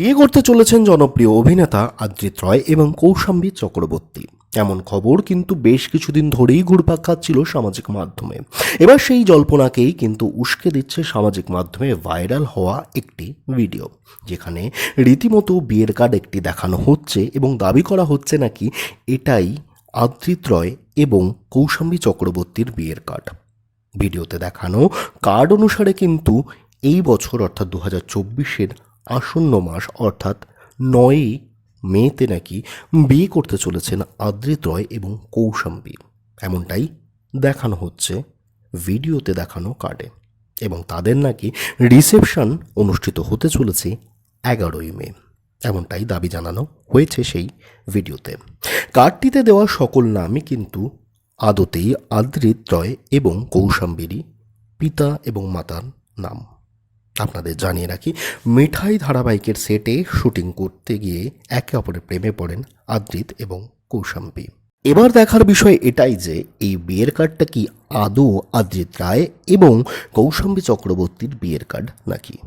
বিয়ে করতে চলেছেন জনপ্রিয় অভিনেতা আদ্রিত রয় এবং কৌশাম্বী চক্রবর্তী। এমন খবর কিন্তু বেশ কিছুদিন ধরেই ঘুরপাক খাচ্ছিল সামাজিক মাধ্যমে। এবার সেই জল্পনাকেই কিন্তু উস্কে দিচ্ছে সামাজিক মাধ্যমে ভাইরাল হওয়া একটি ভিডিও, যেখানে রীতিমতো বিয়ের কার্ড একটি দেখানো হচ্ছে এবং দাবি করা হচ্ছে নাকি এটাই আদ্রিত রয় এবং কৌশাম্বী চক্রবর্তীর বিয়ের কার্ড। ভিডিওতে দেখানো কার্ড অনুসারে কিন্তু এই বছর অর্থাৎ দু হাজার চব্বিশের আসন্ন মাস, অর্থাৎ নয়ই মেতে নাকি বিয়ে করতে চলেছেন আদ্রিত রয় এবং কৌশাম্বী। এমনটাই দেখানো হচ্ছে ভিডিওতে দেখানো কার্ডে। এবং তাদের নাকি রিসেপশন অনুষ্ঠিত হতে চলেছে এগারোই মে। এমনটাই দাবি জানানো হয়েছে সেই ভিডিওতে। কার্ডটিতে দেওয়া সকল নামই কিন্তু আদতেই আদ্রিত রয় এবং কৌশাম্বীরই পিতা এবং মাতার নাম। আপনাদের জানিয়ে রাখি, মিঠাই ধারাবাহিকের সেটে শুটিং করতে গিয়ে একে অপরের প্রেমে পড়েন আদ্রিত এবং কৌশাম্বী। এবার দেখার বিষয় এটাই যে, এই বিয়ের কার্ডটা কি আদৌ আদ্রিত রায় এবং কৌশাম্বী চক্রবর্তীর বিয়ের কার্ড নাকি?